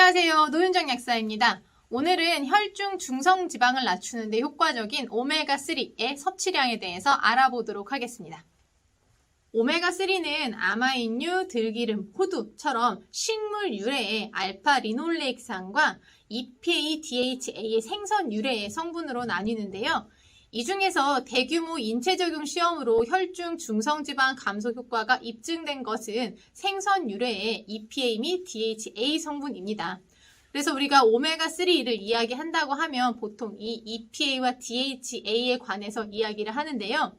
안녕하세요. 노윤정 약사입니다. 오늘은 혈중 중성 지방을 낮추는 데 효과적인 오메가3의 섭취량에 대해서 알아보도록 하겠습니다. 오메가3는 아마인유, 들기름, 호두처럼 식물 유래의 알파 리놀레익산과 EPA, DHA의 생선 유래의 성분으로 나뉘는데요. 이 중에서 대규모 인체 적용 시험으로 혈중 중성지방 감소 효과가 입증된 것은 생선 유래의 EPA 및 DHA 성분입니다. 그래서 우리가 오메가3를 이야기한다고 하면 보통 이 EPA와 DHA에 관해서 이야기를 하는데요.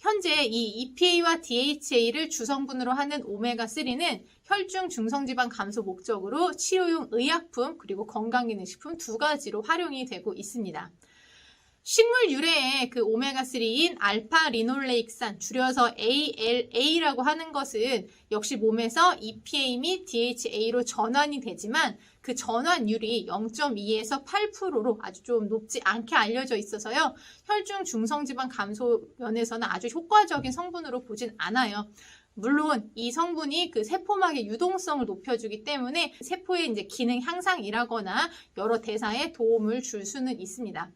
현재 이 EPA와 DHA를 주성분으로 하는 오메가3는 혈중 중성지방 감소 목적으로 치료용 의약품 그리고 건강기능식품 두 가지로 활용이 되고 있습니다. 식물 유래의 그 오메가3인 알파 리놀레익산, 줄여서 ALA라고 하는 것은 역시 몸에서 EPA 및 DHA로 전환이 되지만 그 전환율이 0.2에서 8%로 아주 좀 높지 않게 알려져 있어서요. 혈중 중성지방 감소 면에서는 아주 효과적인 성분으로 보진 않아요. 물론 이 성분이 그 세포막의 유동성을 높여주기 때문에 세포의 이제 기능 향상이라거나 여러 대사에 도움을 줄 수는 있습니다.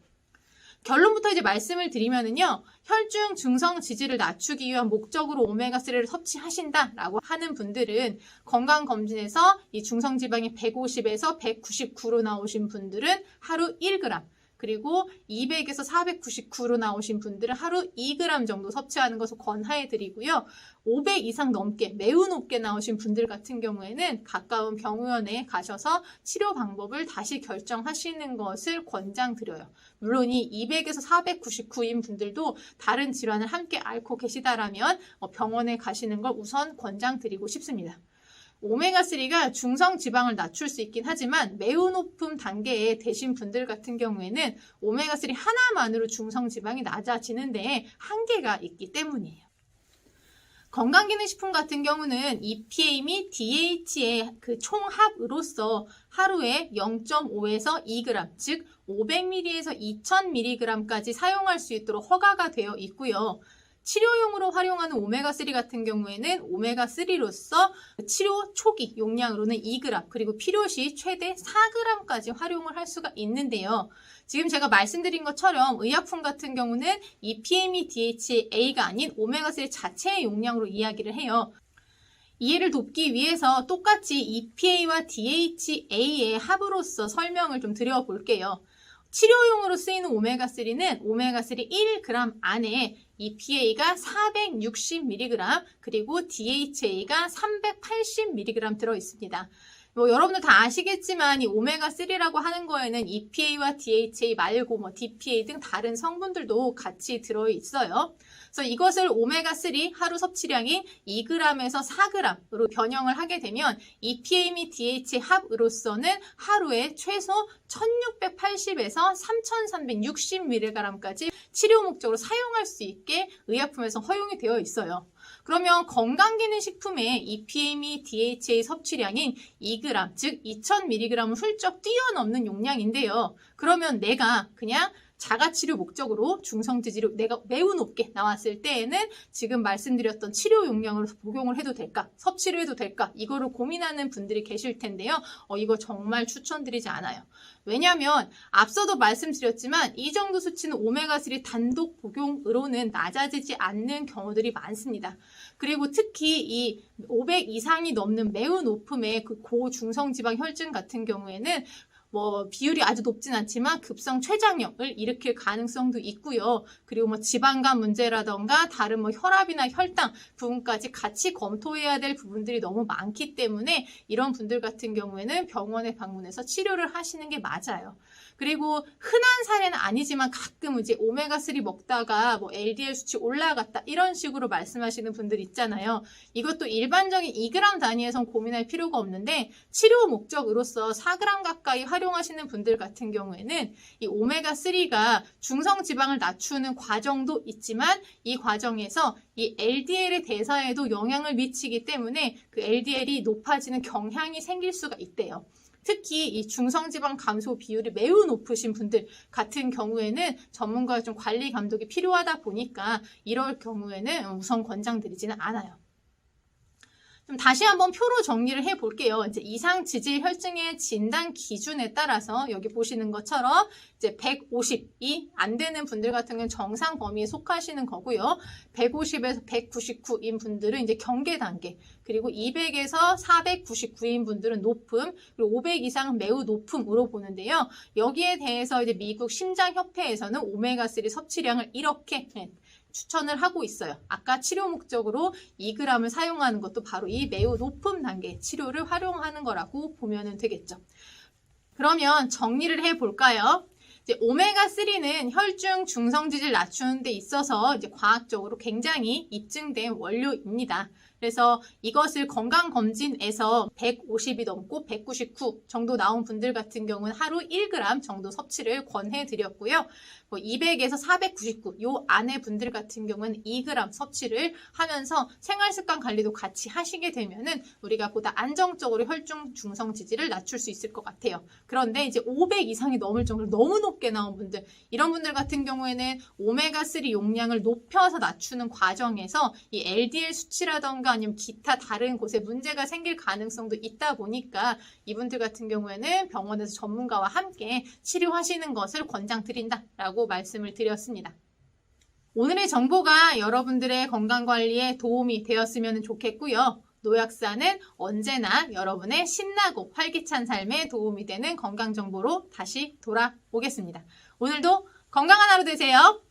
결론부터 이제 말씀을 드리면은요, 혈중 중성 지질을 낮추기 위한 목적으로 오메가3를 섭취하신다라고 하는 분들은 건강검진에서 이 중성지방이 150에서 199로 나오신 분들은 하루 1g, 그리고 200에서 499로 나오신 분들은 하루 2g 정도 섭취하는 것을 권하해 드리고요. 500 이상 넘게 매우 높게 나오신 분들 같은 경우에는 가까운 병원에 가셔서 치료 방법을 다시 결정하시는 것을 권장드려요. 물론 이 200에서 499인 분들도 다른 질환을 함께 앓고 계시다라면 어, 병원에 가시는 걸 우선 권장드리고 싶습니다. 오메가3가 중성 지방을 낮출 수 있긴 하지만 매우 높은 단계에 되신 분들 같은 경우에는 오메가3 하나만으로 중성 지방이 낮아지는데 한계가 있기 때문이에요. 건강기능식품 같은 경우는 EPA 및 DH의 그 총합으로서 하루에 0.5에서 2g, 즉 500ml에서 2000mg까지 사용할 수 있도록 허가가 되어 있고요. 치료용으로 활용하는 오메가3 같은 경우에는 오메가3로서 치료 초기 용량으로는 2g 그리고 필요시 최대 4g까지 활용을 할 수가 있는데요. 지금 제가 말씀드린 것처럼 의약품 같은 경우는 이 PME DHA가 아닌 오메가3 자체의 용량으로 이야기를 해요. 이해를 돕기 위해서 똑같이 EPA와 DHA의 합으로서 설명을 좀 드려볼게요. 치료용으로 쓰이는 오메가3는 오메가3 1g 안에 EPA가 460mg 그리고 DHA가 380mg 들어 있습니다. 뭐 여러분들 다 아시겠지만 이 오메가3라고 하는 거에는 EPA와 DHA 말고 뭐 DPA 등 다른 성분들도 같이 들어 있어요. 그래서 이것을 오메가3 하루 섭취량이 2g에서 4g으로 변형을 하게 되면 EPA 및 DHA 합으로서는 하루에 최소 1680에서 3360mg까지 치료 목적으로 사용할 수 있게 의약품에서 허용이 되어 있어요. 그러면 건강기능식품의 EPA 및 DHA 섭취량인 2g, 즉 2000mg을 훌쩍 뛰어넘는 용량인데요. 그러면 내가 그냥 자가치료 목적으로 중성지질을 내가 매우 높게 나왔을 때에는 지금 말씀드렸던 치료 용량으로 복용을 해도 될까? 섭취를 해도 될까? 이거를 고민하는 분들이 계실 텐데요. 어, 이거 정말 추천드리지 않아요. 왜냐하면 앞서도 말씀드렸지만 이 정도 수치는 오메가3 단독 복용으로는 낮아지지 않는 경우들이 많습니다. 그리고 특히 이 500 이상이 넘는 매우 높음의 그 고중성지방 혈증 같은 경우에는 뭐 비율이 아주 높진 않지만 급성 췌장염을 일으킬 가능성도 있고요. 그리고 뭐 지방간 문제라던가 다른 뭐 혈압이나 혈당 부분까지 같이 검토해야 될 부분들이 너무 많기 때문에 이런 분들 같은 경우에는 병원에 방문해서 치료를 하시는 게 맞아요. 그리고 흔한 사례는 아니지만 가끔 이제 오메가3 먹다가 뭐 LDL 수치 올라갔다 이런 식으로 말씀하시는 분들 있잖아요. 이것도 일반적인 2g 단위에선 고민할 필요가 없는데 치료 목적으로서 4g 가까이 활용 하시는 분들 같은 경우에는 이 오메가3가 중성 지방을 낮추는 과정도 있지만 이 과정에서 이 LDL의 대사에도 영향을 미치기 때문에 그 LDL이 높아지는 경향이 생길 수가 있대요. 특히 이 중성지방 감소 비율이 매우 높으신 분들 같은 경우에는 전문가의 좀 관리 감독이 필요하다 보니까 이럴 경우에는 우선 권장드리지는 않아요. 좀 다시 한번 표로 정리를 해 볼게요. 이제 이상 지질 혈증의 진단 기준에 따라서 여기 보시는 것처럼 이제 150이 안 되는 분들 같은 경우는 정상 범위에 속하시는 거고요. 150에서 199인 분들은 이제 경계 단계, 그리고 200에서 499인 분들은 높음, 그리고 500 이상은 매우 높음으로 보는데요. 여기에 대해서 이제 미국 심장협회에서는 오메가3 섭취량을 이렇게 네, 추천을 하고 있어요. 아까 치료 목적으로 2g을 사용하는 것도 바로 이 매우 높은 단계 치료를 활용하는 거라고 보면 되겠죠. 그러면 정리를 해 볼까요? 이제 오메가3는 혈중 중성지질 낮추는 데 있어서 이제 과학적으로 굉장히 입증된 원료입니다. 그래서 이것을 건강검진에서 150이 넘고 199 정도 나온 분들 같은 경우는 하루 1g 정도 섭취를 권해드렸고요. 뭐 200에서 499, 요 안에 분들 같은 경우는 2g 섭취를 하면서 생활습관 관리도 같이 하시게 되면은 우리가 보다 안정적으로 혈중 중성 지질을 낮출 수 있을 것 같아요. 그런데 이제 500 이상이 넘을 정도로 너무 높게 나온 분들, 이런 분들 같은 경우에는 오메가3 용량을 높여서 낮추는 과정에서 이 LDL 수치라던가 아니면 기타 다른 곳에 문제가 생길 가능성도 있다 보니까 이분들 같은 경우에는 병원에서 전문가와 함께 치료하시는 것을 권장드린다라고 말씀을 드렸습니다. 오늘의 정보가 여러분들의 건강관리에 도움이 되었으면 좋겠고요. 노약사는 언제나 여러분의 신나고 활기찬 삶에 도움이 되는 건강 정보로 다시 돌아오겠습니다. 오늘도 건강한 하루 되세요.